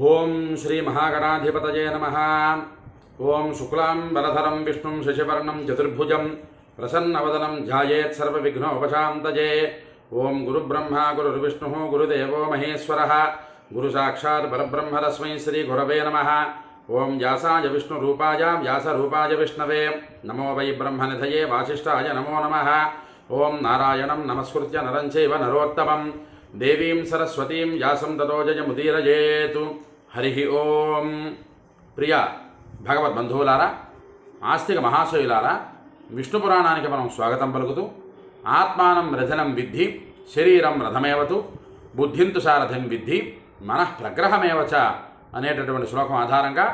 ఓం శ్రీ మహాగణాధిపతయే నమ. ఓం శుక్లాం బలధరం విష్ణుం శశివర్ణం చతుర్భుజం ప్రసన్నవదనం ధ్యాయేత్ సర్వవిఘ్నోపశాంతయే. ఓం గురుబ్రహ్మ గురుర్విష్ణు గురుదేవో మహేశ్వర. గురు సాక్షాత్ పరబ్రహ్మరస్మై శ్రీ గురవే నమ. ఓం వ్యాసాయ విష్ణురూపాయ వ్యాసరూపాయ విష్ణవే. నమో వై బ్రహ్మనిధయే వాసిష్టాయ నమో నమ. ఓం నారాయణం నమస్కృత్య నరం చైవ నరోత్తమం. దేవీం సరస్వతీం వ్యాసం తదోజయముదీరజేతు హరి ఓం. ప్రియ భగవద్బంధువులారా ఆస్తిక మహాశయులారా విష్ణు పురాణానికి మనం స్వాగతం పలుకుతూ ఆత్మానం రథనం విద్ధి శరీరం రథమేవతు బుద్ధింతు సారథం విద్ధి మనః ప్రగ్రహమేవచ అనేటటువంటి శ్లోకం ఆధారంగా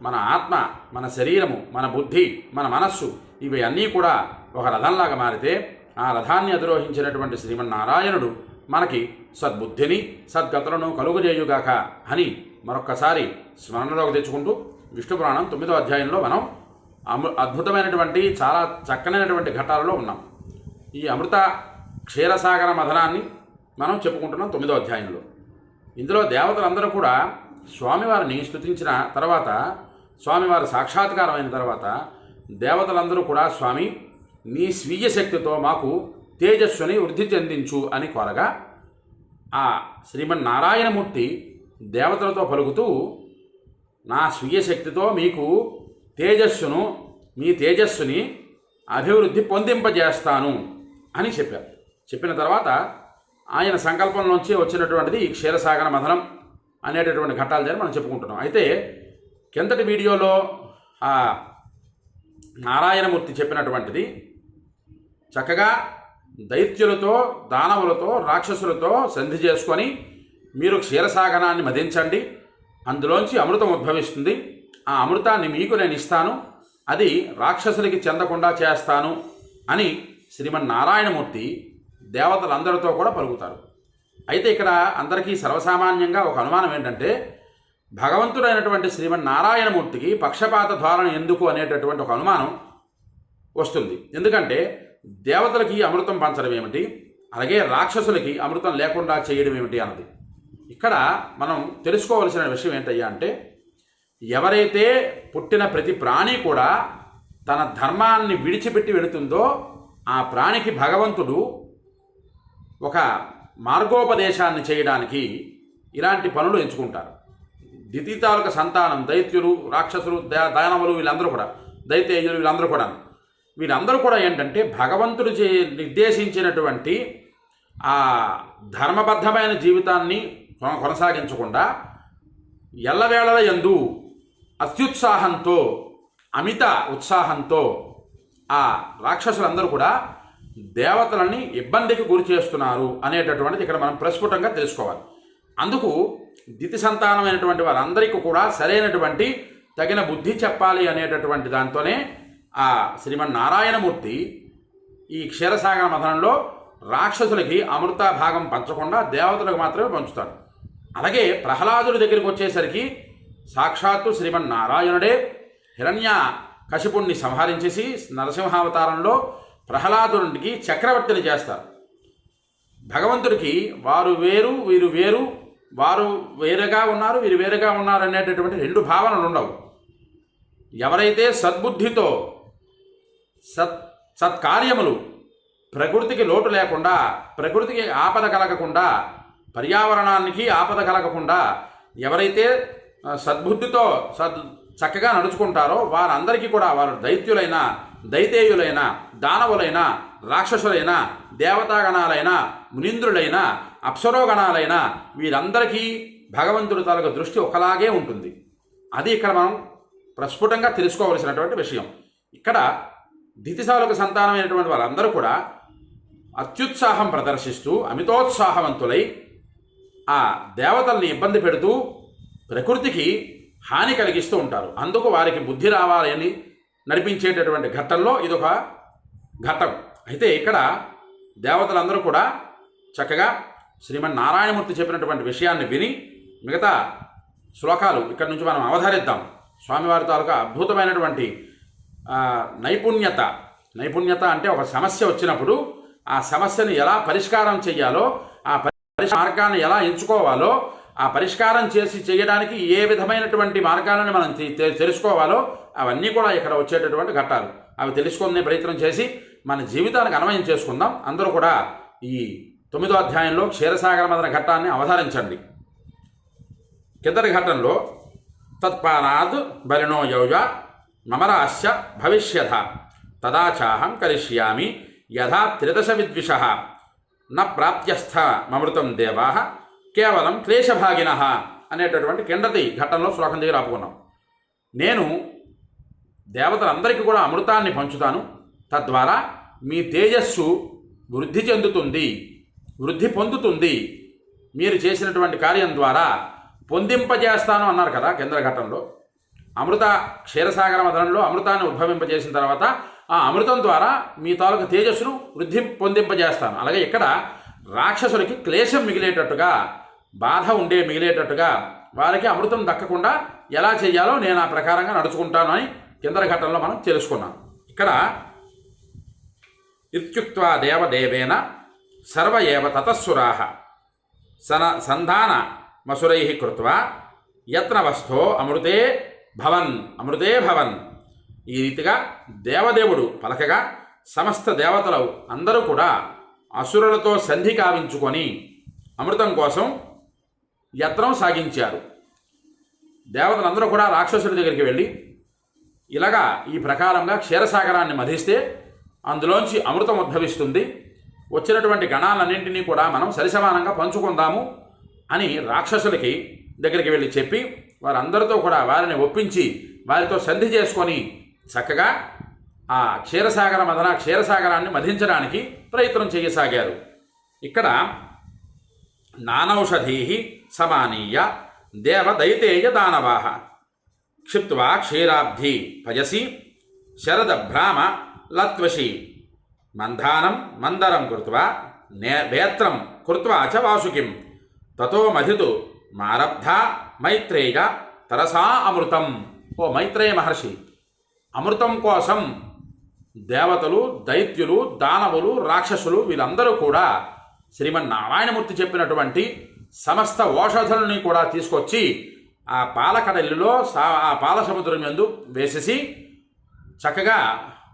మన ఆత్మ మన శరీరము మన బుద్ధి మన మనస్సు ఇవి అన్నీ కూడా ఒక రథంలాగా మారితే ఆ రథాన్ని అధిరోహించినటువంటి శ్రీమన్నారాయణుడు మనకి సద్బుద్ధిని సద్గతులను కలుగజేయుగాక అని మరొక్కసారి స్మరణలోకి తెచ్చుకుంటూ విష్ణు పురాణం తొమ్మిదో అధ్యాయంలో మనం అమృ అద్భుతమైనటువంటి చాలా చక్కనైనటువంటి ఘట్టాలలో ఉన్నాం. ఈ అమృత క్షీరసాగర మథనాన్ని మనం చెప్పుకుంటున్నాం తొమ్మిదో అధ్యాయంలో. ఇందులో దేవతలందరూ కూడా స్వామివారిని స్థుతించిన తర్వాత స్వామివారి సాక్షాత్కారం అయిన తర్వాత దేవతలందరూ కూడా స్వామి నీ స్వీయ శక్తితో మాకు తేజస్సుని వృద్ధి చెందించు అని కోరగా ఆ శ్రీమన్నారాయణమూర్తి దేవతలతో పలుకుతూ నా స్వీయ శక్తితో మీకు తేజస్సును మీ తేజస్సుని అభివృద్ధి పొందింపజేస్తాను అని చెప్పారు. చెప్పిన తర్వాత ఆయన సంకల్పంలోంచి వచ్చినటువంటిది ఈ క్షీరసాగర మథనం అనేటటువంటి ఘట్టాలు జరిగి మనం చెప్పుకుంటున్నాం. అయితే కిందటి వీడియోలో ఆ నారాయణమూర్తి చెప్పినటువంటిది చక్కగా దైత్యులతో దానవులతో రాక్షసులతో సంధి చేసుకొని మీరు క్షీరసాగరాన్ని మదించండి. అందులోంచి అమృతం ఉద్భవిస్తుంది. ఆ అమృతాన్ని మీకు నేను ఇస్తాను. అది రాక్షసులకి చెందకుండా చేస్తాను అని శ్రీమన్నారాయణమూర్తి దేవతలందరితో కూడా పలుకుతారు. అయితే ఇక్కడ అందరికీ సర్వసామాన్యంగా ఒక అనుమానం ఏంటంటే భగవంతుడైనటువంటి శ్రీమన్నారాయణమూర్తికి పక్షపాత ధోరణి ఎందుకు అనేటటువంటి ఒక అనుమానం వస్తుంది. ఎందుకంటే దేవతలకి అమృతం పంచడం ఏమిటి? అలాగే రాక్షసులకి అమృతం లేకుండా చేయడం ఏమిటి అన్నది. ఇక్కడ మనం తెలుసుకోవలసిన విషయం ఏంటయ్యా అంటే ఎవరైతే పుట్టిన ప్రతి ప్రాణి కూడా తన ధర్మాన్ని విడిచిపెట్టి వెళుతుందో ఆ ప్రాణికి భగవంతుడు ఒక మార్గోపదేశాన్ని చేయడానికి ఇలాంటి పనులు ఎంచుకుంటారు. దితితాలుక సంతానం దైత్యులు రాక్షసులు దా- దానవులు వీళ్ళందరూ కూడా దైతేయులు వీళ్ళందరూ కూడా వీళ్ళందరూ కూడా ఏంటంటే భగవంతుడు చే నిర్దేశించినటువంటి ఆ ధర్మబద్ధమైన జీవితాన్ని కొనసాగించకుండా ఎల్లవేళల యందు అత్యుత్సాహంతో అమిత ఉత్సాహంతో ఆ రాక్షసులందరూ కూడా దేవతలని ఇబ్బందికి గురి చేస్తున్నారు అనేటటువంటిది ఇక్కడ మనం ప్రస్ఫుటంగా తెలుసుకోవాలి. అందుకు దితి సంతానమైనటువంటి వారందరికీ కూడా సరైనటువంటి తగిన బుద్ధి చెప్పాలి అనేటటువంటి దాంతోనే ఆ శ్రీమన్నారాయణమూర్తి ఈ క్షీరసాగర మథనంలో రాక్షసులకి అమృత భాగం పంచకుండా దేవతలకు మాత్రమే పంచుతాడు అలాగే ప్రహ్లాదుడి దగ్గరికి వచ్చేసరికి సాక్షాత్తు శ్రీమన్నారాయణుడే హిరణ్య కశిపుణ్ణి సంహరించేసి నరసింహావతారంలో ప్రహ్లాదుడికి చక్రవర్తిని చేస్తారు. భగవంతుడికి వారు వేరు వీరు వేరు వారు వేరుగా ఉన్నారు వీరు వేరుగా ఉన్నారు అనేటటువంటి రెండు భావనలు ఉండవు. ఎవరైతే సద్బుద్ధితో సత్ సత్కార్యములు. ప్రకృతికి లోటు లేకుండా ప్రకృతికి ఆపద కలగకుండా పర్యావరణానికి ఆపద కలగకుండా ఎవరైతే సద్బుద్ధితో సద్ చక్కగా నడుచుకుంటారో వారందరికీ కూడా వారు దైత్యులైన దైతేయులైన దానవులైన రాక్షసులైన దేవతాగణాలైన మునీంద్రులైన అప్సరోగణాలైన వీరందరికీ భగవంతుడి తాలూకు దృష్టి ఒకలాగే ఉంటుంది. అది ఇక్కడ మనం ప్రస్ఫుటంగా తెలుసుకోవలసినటువంటి విషయం. ఇక్కడ దితిశాలకు సంతానమైనటువంటి వాళ్ళందరూ కూడా అత్యుత్సాహం ప్రదర్శిస్తూ అమితోత్సాహవంతులై ఆ దేవతల్ని ఇబ్బంది పెడుతూ ప్రకృతికి హాని కలిగిస్తూ ఉంటారు. అందుకు వారికి బుద్ధి రావాలని నడిపించేటటువంటి ఘట్టంలో ఇదొక ఘట్టం. అయితే ఇక్కడ దేవతలందరూ కూడా చక్కగా శ్రీమన్నారాయణమూర్తి చెప్పినటువంటి విషయాన్ని విని మిగతా శ్లోకాలు ఇక్కడ నుంచి మనం అవధరిద్దాం. స్వామివారి తాలూకా అద్భుతమైనటువంటి నైపుణ్యత. నైపుణ్యత అంటే ఒక సమస్య వచ్చినప్పుడు ఆ సమస్యను ఎలా పరిష్కారం చేయాలో ఆ పరి మార్గాన్ని ఎలా ఎంచుకోవాలో ఆ పరిష్కారం చేసి చేయడానికి ఏ విధమైనటువంటి మార్గాలను మనం తెలుసుకోవాలో అవన్నీ కూడా ఇక్కడ వచ్చేటటువంటి ఘట్టాలు. అవి తెలుసుకునే ప్రయత్నం చేసి మన జీవితానికి అన్వయం చేసుకుందాం. అందరూ కూడా ఈ తొమ్మిదో అధ్యాయంలో క్షీరసాగర మదన ఘట్టాన్ని అవతరించండి కిందటి ఘట్టంలో తత్పానాద్ బలినో యౌజ మమరాశ్య భవిష్యథ తదాచాహం కరిష్యామి. యథా త్రిదశ విద్విష న ప్రాప్త్యస్థ మమృతం దేవా. కేవలం క్లేశభాగిన అనేటటువంటి కిండతి ఘట్టంలో శ్లోకం దగ్గర ఆపుకున్నాం నేను దేవతలందరికీ కూడా అమృతాన్ని పంచుతాను. తద్వారా మీ తేజస్సు వృద్ధి చెందుతుంది వృద్ధి పొందుతుంది. మీరు చేసినటువంటి కార్యం ద్వారా పొందింపజేస్తాను అన్నారు కదా కేంద్ర ఘట్టంలో అమృత క్షీరసాగర మదనంలో అమృతాన్ని ఉద్భవింపజేసిన తర్వాత ఆ అమృతం ద్వారా మీ తాలూకు తేజస్సును వృద్ధి పొందింపజేస్తాను. అలాగే ఇక్కడ రాక్షసులకి క్లేశం మిగిలేటట్టుగా బాధ ఉండే మిగిలేటట్టుగా వారికి అమృతం దక్కకుండా ఎలా చేయాలో నేను ఆ ప్రకారంగా నడుచుకుంటాను అని కిందర ఘట్టంలో మనం తెలుసుకున్నాం. ఇక్కడ ఇత్యుక్వా దేవదేవేన సర్వ ఏవ తతస్సురాహ సన సంధాన మసురై కృత్వా యత్నవస్థో అమృతే భవన్ అమృతే భవన్. ఈ రీతిగా దేవదేవుడు పలకగా సమస్త దేవతలు అందరూ కూడా అసురులతో సంధి కావించుకొని అమృతం కోసం యత్నం సాగించారు. దేవతలందరూ కూడా రాక్షసుల దగ్గరికి వెళ్ళి ఇలాగా ఈ ప్రకారంగా క్షీరసాగరాన్ని మధిస్తే అందులోంచి అమృతం ఉద్భవిస్తుంది. వచ్చినటువంటి గణాలన్నింటినీ కూడా మనం సరిసమానంగా పంచుకుందాము అని రాక్షసులకి దగ్గరికి వెళ్ళి చెప్పి వారందరితో కూడా వారిని ఒప్పించి వారితో సంధి చేసుకొని చక్కగా ఆ క్షీరసాగర మదన క్షీరసాగరాన్ని మధించడానికి ప్రయత్నం చేయసాగారు. ఇక్కడ నానౌషధీ సమానీయ దేవదైతేయ దానవాహ క్షిప్వా క్షీరాబ్ధి పయసి శరదభ్రామ లత్వశి మంధానం మందరం కృత్వా నే వేత్రం కృత్వా చ వాసుకిం తతో మధితు మారబ్ధ మైత్రేయ తరసా అమృతం. ఓ మైత్రేయ మహర్షి అమృతం కోసం దేవతలు దైత్యులు దానవులు రాక్షసులు వీళ్ళందరూ కూడా శ్రీమన్నారాయణమూర్తి చెప్పినటువంటి సమస్త ఓషధులని కూడా తీసుకొచ్చి ఆ పాలకడలిలో సా ఆ పాల సముద్రం యందు వేసేసి చక్కగా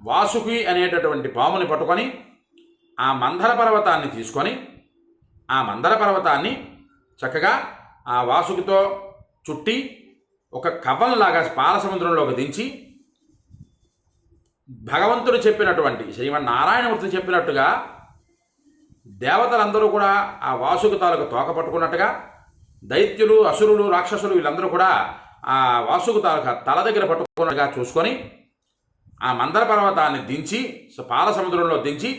వాసుకి అనేటటువంటి పాముని పట్టుకొని ఆ మందర పర్వతాన్ని తీసుకొని ఆ మందర పర్వతాన్ని చక్కగా ఆ వాసుకితో చుట్టి ఒక కవ్వంలాగా పాల సముద్రంలోకి దించి భగవంతుడు చెప్పినటువంటి శ్రీమన్నారాయణమూర్తి చెప్పినట్టుగా దేవతలందరూ కూడా ఆ వాసుకు తాలూకు తోక పట్టుకున్నట్టుగా దైత్యులు అసురులు రాక్షసులు వీళ్ళందరూ కూడా ఆ వాసుకు తాలూకా తల దగ్గర పట్టుకున్నట్టుగా చూసుకొని ఆ మందర పర్వతాన్ని దించి పాల సముద్రంలో దించి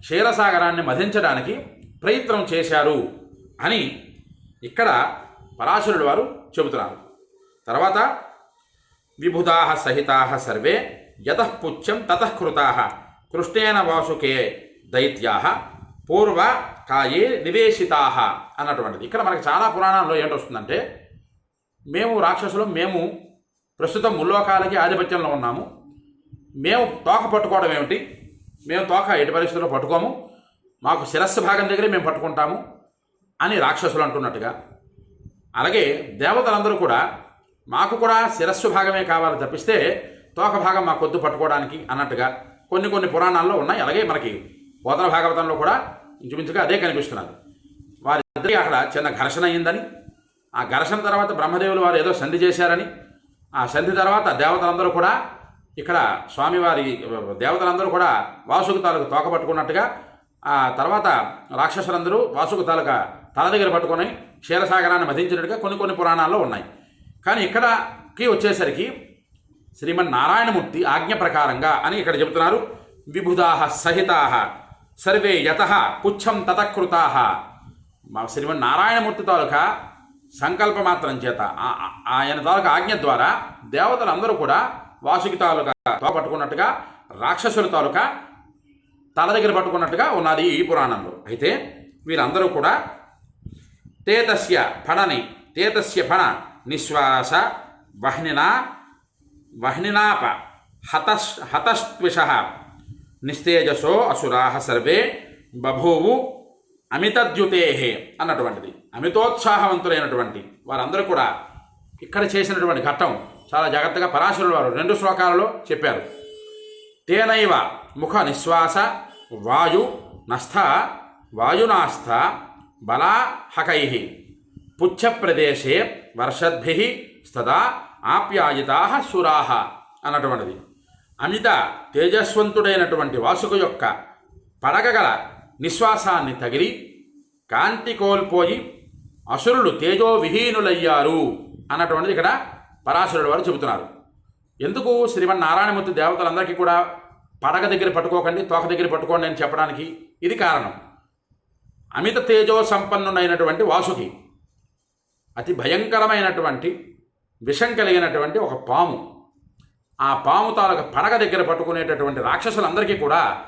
క్షీరసాగరాన్ని మధించడానికి ప్రయత్నం చేశారు అని ఇక్కడ పరాశరుడు వారు చెబుతున్నారు. తర్వాత విభుదా సహితా సర్వే యతఃపుచ్చం తతఃకృతా కృష్ణేన వాసుకే దైత్యా పూర్వ కాయే నివేశితా అన్నటువంటిది. ఇక్కడ మనకి చాలా పురాణాల్లో ఏంటొస్తుందంటే మేము రాక్షసులు మేము ప్రస్తుతం ముల్లోకాలకి ఆధిపత్యంలో ఉన్నాము. మేము తోక పట్టుకోవడం ఏమిటి? మేము తోక ఎటు పరిస్థితుల్లో పట్టుకోము. మాకు శిరస్సు భాగం దగ్గరే మేము పట్టుకుంటాము అని రాక్షసులు అంటున్నట్టుగా అలాగే దేవతలందరూ కూడా మాకు కూడా శిరస్సు భాగమే కావాలి తప్పిస్తే తోక భాగం మా కొద్దు పట్టుకోవడానికి అన్నట్టుగా కొన్ని కొన్ని పురాణాల్లో ఉన్నాయి. అలాగే మనకి పోతన భాగవతంలో కూడా ఇంచుమించుగా అదే కనిపిస్తున్నది. వారిద్దరికి అక్కడ చిన్న ఘర్షణ అయిందని ఆ ఘర్షణ తర్వాత బ్రహ్మదేవులు వారు ఏదో సంధి చేశారని ఆ సంధి తర్వాత దేవతలందరూ కూడా ఇక్కడ స్వామివారి దేవతలందరూ కూడా వాసుకు తాలూకు తోక పట్టుకున్నట్టుగా ఆ తర్వాత రాక్షసులందరూ వాసుకు తాలూకా తల దగ్గర పట్టుకొని క్షీరసాగరాన్ని మధించినట్టుగా కొన్ని కొన్ని పురాణాల్లో ఉన్నాయి. కానీ ఇక్కడకి వచ్చేసరికి శ్రీమన్నారాయణమూర్తి ఆజ్ఞ ప్రకారంగా అని ఇక్కడ చెబుతున్నారు. విభుదాహ సహితా సర్వే యత పుచ్చం తతకృతాహ మా శ్రీమన్నారాయణమూర్తి తాలూకా సంకల్ప మాత్రం చేత ఆయన తాలూకా ఆజ్ఞ ద్వారా దేవతలందరూ కూడా వాసుకి తాలూకా తో పట్టుకున్నట్టుగా రాక్షసుల తాలూకా తల దగ్గర పట్టుకున్నట్టుగా ఉన్నది ఈ పురాణంలో. అయితే వీరందరూ కూడా తేతస్య ఫణని తేతస్య ఫణ నిశ్వాస వహ్నినా వహ్నినాప హతష్ హతస్త్విష నిస్తేజసో అసురాహ సర్వే బభూవు అమితద్యుతే అన్నటువంటిది. అమితోత్సాహవంతులైనటువంటి వారందరూ కూడా ఇక్కడ చేసినటువంటి ఘట్టం చాలా జాగ్రత్తగా పరాశరులు వారు రెండు శ్లోకాలలో చెప్పారు. తేనైవ ముఖ నిశ్వాస వాయు నస్థ వాయునాస్థ బలాహకై పుచ్చప్రదేశే వర్షద్భి స్తదా ఆప్యాయితా సురాహ అన్నటువంటిది. అమిత తేజస్వంతుడైనటువంటి వాసుకు యొక్క పడగగల నిశ్వాసాన్ని తగిలి కాంతి కోల్పోయి అసురులు తేజోవిహీనులయ్యారు అన్నటువంటిది ఇక్కడ పరాశరుడు వారు చెబుతున్నారు. ఎందుకు శ్రీమన్నారాయణమూర్తి దేవతలందరికీ కూడా పడగ దగ్గర పట్టుకోకండి తోక దగ్గర పట్టుకోండి అని చెప్పడానికి ఇది కారణం. అమిత తేజో సంపన్నుడైనటువంటి వాసుకి అతి భయంకరమైనటువంటి విషం కలిగినటువంటి ఒక పాము. ఆ పాము తాలూకా పడగ దగ్గర పట్టుకునేటటువంటి రాక్షసులందరికీ కూడా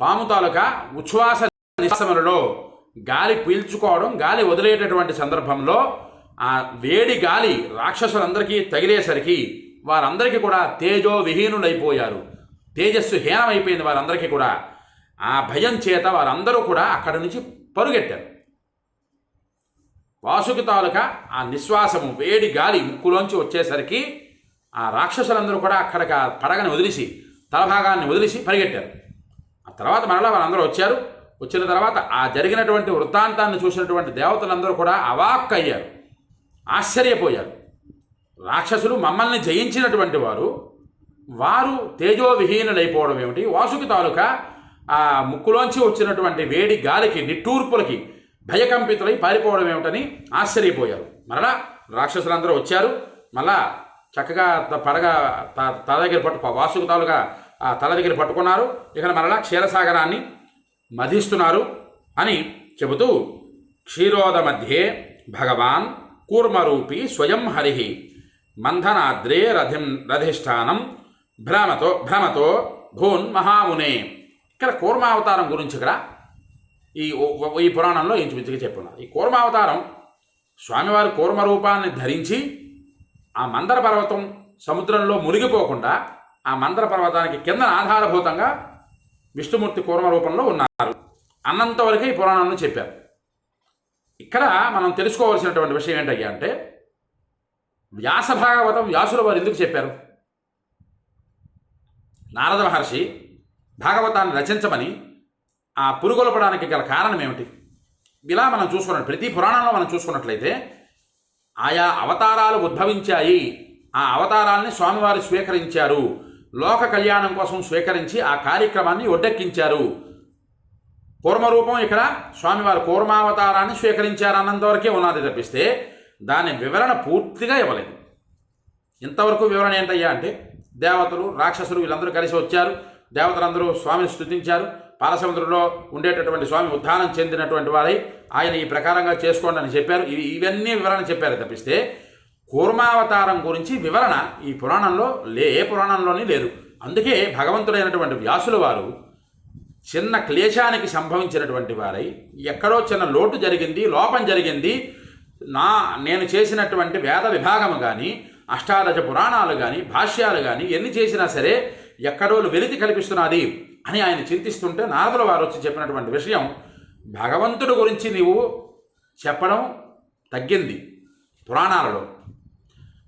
పాము తాలూకా ఉచ్ఛ్వాస నిశ్వాసములలో గాలి పీల్చుకోవడం గాలి వదిలేటటువంటి సందర్భంలో ఆ వేడి గాలి రాక్షసులందరికీ తగిలేసరికి వారందరికీ కూడా తేజో విహీనులైపోయారు. తేజస్సు హీనమైపోయింది వారందరికీ కూడా. ఆ భయం చేత వారందరూ కూడా అక్కడి నుంచి పరుగెట్టారు. వాసుకి తాలూకా ఆ నిశ్వాసము వేడి గాలి ముక్కులోంచి వచ్చేసరికి ఆ రాక్షసులందరూ కూడా అక్కడికి ఆ పడగని వదిలిసి తలభాగాన్ని వదిలిసి పరిగెట్టారు. ఆ తర్వాత మరలా వారందరూ వచ్చారు. వచ్చిన తర్వాత ఆ జరిగినటువంటి వృత్తాంతాన్ని చూసినటువంటి దేవతలందరూ కూడా అవాక్ అయ్యారు. ఆశ్చర్యపోయారు. రాక్షసులు మమ్మల్ని జయించినటువంటి వారు వారు తేజోవిహీనులైపోవడం ఏమిటి? వాసుకి తాలూకా ఆ ముక్కులోంచి వచ్చినటువంటి వేడి గాలికి నిట్టూర్పులకి భయకంపితులై పారిపోవడం ఏమిటని ఆశ్చర్యపోయారు. మరలా రాక్షసులందరూ వచ్చారు. మళ్ళా చక్కగా పడగా పడగ తల దగ్గర పట్టు వాసుకు తాలుగా ఆ తల దగ్గర పట్టుకున్నారు. ఇక మరలా క్షీరసాగరాన్ని మధిస్తున్నారు అని చెబుతూ క్షీరోద మధ్యే భగవాన్ కూర్మరూపి స్వయం హరి మంథనాద్రే రథిం రధిష్టానం భ్రమతో భ్రమతో భూన్ మహామునే ఇక్కడ కూర్మావతారం గురించి ఇక్కడ ఈ ఈ పురాణంలో ఇంచుమించుగా చెప్పున్నారు ఈ కూర్మావతారం స్వామివారి కూర్మ రూపాన్ని ధరించి ఆ మందర పర్వతం సముద్రంలో మునిగిపోకుండా ఆ మందర పర్వతానికి కింద ఆధారభూతంగా విష్ణుమూర్తి కూర్మ రూపంలో ఉన్నారు. అన్నంత వరకే ఈ పురాణంలో చెప్పారు. ఇక్కడ మనం తెలుసుకోవాల్సినటువంటి విషయం ఏంటయ్యా అంటే వ్యాస భాగవతం వ్యాసుల వారు ఎందుకు చెప్పారు? నారద మహర్షి భాగవతాన్ని రచించమని ఆ పురుగొలపడానికి గల కారణం ఏమిటి? ఇలా మనం చూసుకున్న ప్రతి పురాణంలో మనం చూసుకున్నట్లయితే ఆయా అవతారాలు ఉద్భవించాయి. ఆ అవతారాల్ని స్వామివారు స్వీకరించారు. లోక కళ్యాణం కోసం స్వీకరించి ఆ కార్యక్రమాన్ని ఒడ్డెక్కించారు. కూర్మరూపం ఇక్కడ స్వామివారు కూర్మావతారాన్ని స్వీకరించారు అన్నంతవరకే ఉన్నది తప్పిస్తే దాని వివరణ పూర్తిగా ఇవ్వలేదు. ఇంతవరకు వివరణ ఏంటయ్యా అంటే దేవతలు రాక్షసులు వీళ్ళందరూ కలిసి వచ్చారు. దేవతలందరూ స్వామిని స్థుతించారు పాలసముద్రంలో ఉండేటటువంటి స్వామి ఉద్ధానం చెందినటువంటి వారై ఆయన ఈ ప్రకారంగా చేసుకోండి అని చెప్పారు. ఇవి ఇవన్నీ వివరణ చెప్పారు తప్పిస్తే కూర్మావతారం గురించి వివరణ ఈ పురాణంలో లే ఏ పురాణంలోని లేదు. అందుకే భగవంతుడైనటువంటి వ్యాసుల వారు చిన్న క్లేశానికి సంభవించినటువంటి వారై ఎక్కడో చిన్న లోటు జరిగింది లోపం జరిగింది. నా నేను చేసినటువంటి వేద విభాగము కానీ అష్టాదశ పురాణాలు కానీ భాష్యాలు కానీ ఎన్ని చేసినా సరే ఎక్కడోళ్ళు వెలితి కల్పిస్తున్నది అని ఆయన చింతిస్తుంటే నారదుల వారు వచ్చి చెప్పినటువంటి విషయం భగవంతుడి గురించి నీవు చెప్పడం తగ్గింది పురాణాలలో.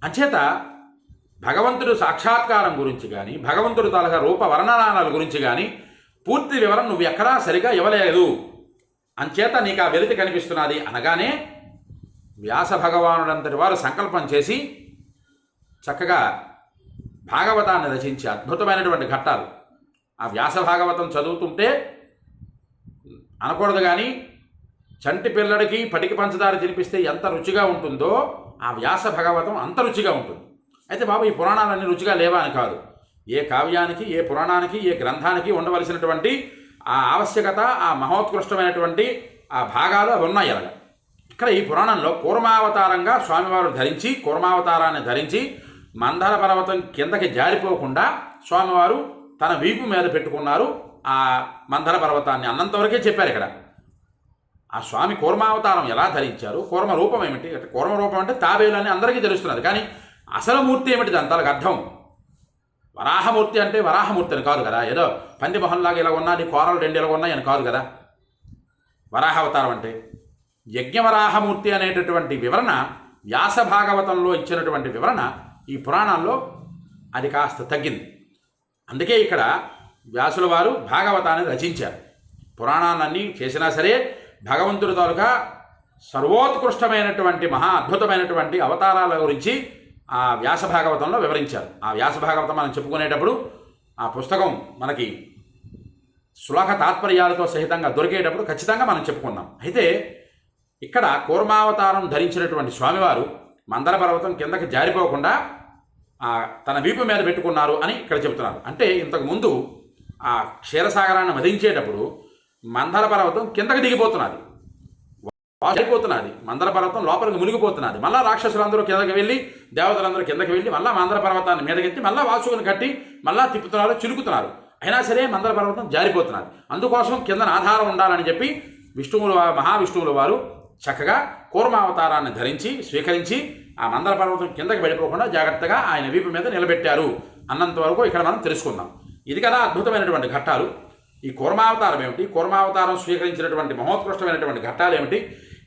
అంచేత భగవంతుడు సాక్షాత్కారం గురించి కానీ భగవంతుడు తాలూకా రూప వర్ణనాల గురించి కానీ పూర్తి వివరం నువ్వు ఎక్కడా సరిగా ఇవ్వలేదు. అంచేత నీకు ఆ వెలితి కనిపిస్తున్నది అనగానే వ్యాస భగవానుడంతటి వారు సంకల్పం చేసి చక్కగా భాగవతాన్ని రచించి అద్భుతమైనటువంటి ఘట్టాలు. ఆ వ్యాస భాగవతం చదువుతుంటే అనకూడదు కానీ చంటి పిల్లడికి పటికి పంచదార తినిపిస్తే ఎంత రుచిగా ఉంటుందో ఆ వ్యాస భగవతం అంత రుచిగా ఉంటుంది. అయితే బాబు ఈ పురాణాలన్నీ రుచిగా లేవా అని కాదు. ఏ కావ్యానికి ఏ పురాణానికి ఏ గ్రంథానికి ఉండవలసినటువంటి ఆ ఆవశ్యకత ఆ మహోత్కృష్టమైనటువంటి ఆ భాగాలు అవి ఉన్నాయి అలాగా. ఇక్కడ ఈ పురాణంలో కూర్మావతారంగా స్వామివారు ధరించి కూర్మావతారాన్ని ధరించి మందర పర్వతం కిందకి జారిపోకుండా స్వామివారు తన వీపు మీద పెట్టుకున్నారు ఆ మందర పర్వతాన్ని అన్నంతవరకే చెప్పారు ఇక్కడ. ఆ స్వామి కూర్మావతారం ఎలా ధరించారు? కూర్మ రూపం ఏమిటి? అంటే కూర్మ రూపం అంటే తాబేలు అని అందరికీ తెలుస్తున్నది. కానీ అసలు మూర్తి ఏమిటి దాని అర్థం. వరాహమూర్తి అంటే వరాహమూర్తి అని కాదు కదా. ఏదో పంది మొహంలాగా ఇలా నీ కూరలు రెండు ఇలా ఉన్నాయని కాదు కదా. వరాహ అవతారం అంటే యజ్ఞవరాహమూర్తి అనేటటువంటి వివరణ వ్యాస భాగవతంలో ఇచ్చినటువంటి వివరణ ఈ పురాణాల్లో అది కాస్త తగ్గింది. అందుకే ఇక్కడ వ్యాసుల వారు భాగవతాన్ని రచించారు. పురాణాలన్నీ చేసినా సరే భగవంతుడి తాలూకా సర్వోత్కృష్టమైనటువంటి మహా అద్భుతమైనటువంటి అవతారాల గురించి ఆ వ్యాస భాగవతంలో వివరించారు. ఆ వ్యాస భాగవతం మనం చెప్పుకునేటప్పుడు ఆ పుస్తకం మనకి శ్లోక తాత్పర్యాలతో సహితంగా దొరికేటప్పుడు ఖచ్చితంగా మనం చెప్పుకున్నాం. అయితే ఇక్కడ కూర్మావతారం ధరించినటువంటి స్వామివారు మందర పర్వతం కిందకి జారిపోకుండా తన వీపు మీద పెట్టుకున్నారు అని ఇక్కడ చెబుతున్నారు. అంటే ఇంతకుముందు ఆ క్షీరసాగరాన్ని మదించేటప్పుడు మందర పర్వతం కిందకి దిగిపోతున్నది. అయిపోతున్నది. మందర పర్వతం లోపలికి మునిగిపోతున్నది. మళ్ళా రాక్షసులందరూ కిందకి వెళ్ళి దేవతలందరూ కిందకి వెళ్ళి మళ్ళా మందర పర్వతాన్ని మీదకెత్తి మళ్ళా వాసుకుని కట్టి మళ్ళా తిప్పుతున్నారు చిలుకుతున్నారు. అయినా సరే మందర పర్వతం జారిపోతున్నది. అందుకోసం కింద ఆధారం ఉండాలని చెప్పి విష్ణువుల వా- మహావిష్ణువుల వారు చక్కగా కూర్మావతారాన్ని ధరించి స్వీకరించి ఆ మందర పర్వతం కిందకి వెళ్ళిపోకుండా జాగ్రత్తగా ఆయన వీపు మీద నిలబెట్టారు అన్నంత వరకు ఇక్కడ మనం తెలుసుకుందాం. ఇది కదా అద్భుతమైనటువంటి ఘట్టాలు. ఈ కూర్మావతారం ఏమిటి? కూర్మావతారం స్వీకరించినటువంటి మహోత్కృష్టమైనటువంటి ఘట్టాలు ఏమిటి?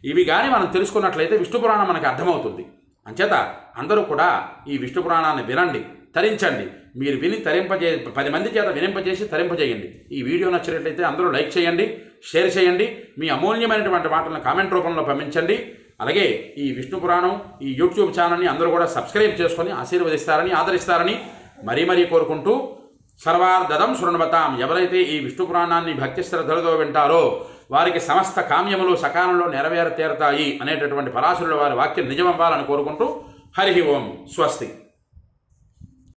ఇవి కానీ మనం తెలుసుకున్నట్లయితే విష్ణు పురాణం మనకి అర్థమవుతుంది. అంచేత అందరూ కూడా ఈ విష్ణు పురాణాన్ని వినండి తరించండి. మీరు విని తరింపజే పది మంది చేత వినింపజేసి తరింపజేయండి. ఈ వీడియో నచ్చినట్లయితే అందరూ లైక్ చేయండి షేర్ చేయండి. మీ అమూల్యమైనటువంటి మాటలను కామెంట్ రూపంలో పంపించండి. అలాగే ఈ విష్ణు పురాణం ఈ యూట్యూబ్ ఛానల్ని అందరూ కూడా సబ్స్క్రైబ్ చేసుకొని ఆశీర్వదిస్తారని ఆదరిస్తారని మరీ మరీ కోరుకుంటూ సర్వార్ధదం శృణవతాం. ఎవరైతే ఈ విష్ణు పురాణాన్ని భక్తి శ్రద్ధలతో వింటారో వారికి సమస్త కామ్యములు సకాలంలో నెరవేర తీరతాయి అనేటటువంటి పరాశరుల వారి వాక్యం నిజమవ్వాలని కోరుకుంటూ హరి ఓం. స్వస్తి.